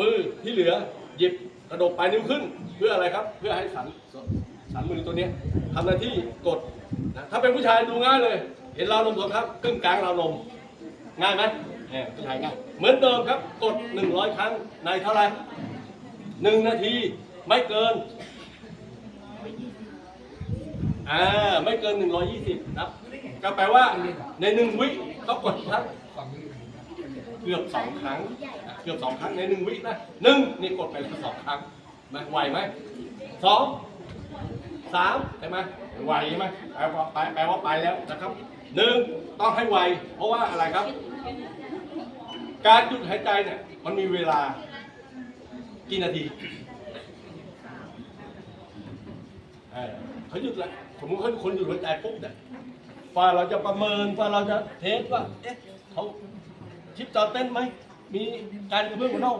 มือที่เหลือหยิบกระดกปลายนิ้วขึ้น เพื่ออะไรครับ เพื่อให้สันสันมือตัวนี้ทำหน้าที่กดนะถ้าเป็นผู้ชายดูง่ายเลย เห็นเราวนมสดครับครึ่งกลางเราวนม ง่ายไหมเออผู้ชายง่ายเหมือนเดิมครับกด 100 ครั้งในเท่าไหร่หนึ่งนาทีไม่เกินอ่าไม่เกิน 120 ครับ ก็แปลว่าในหนึ่งวิต้องกดครับ กือบสองครั้งอะเกือบสองครั้งในหนึ่งวินะหนึ่งนี่กดไปแล้วสองครั้งมาไหวไหมสองสามใช่ไหมไหวใช่ไหมแปลว่าไปแปลว่าไปแล้วนะครับหนึ่งต้องให้ไว เพราะว่าอะไรครับ การหยุดหายใจเนี่ยมันมีเวลากี่นาทีเขาหยุดล้วสมมติเขาคนหยุดหายใจปุ๊บเนี่ยฝ่าเราจะประเมินฝ่าเราจะเทสว่าเอ๊ะเขา ชิปจอเต้นไหมมีการกระเพื่อมหัวนอก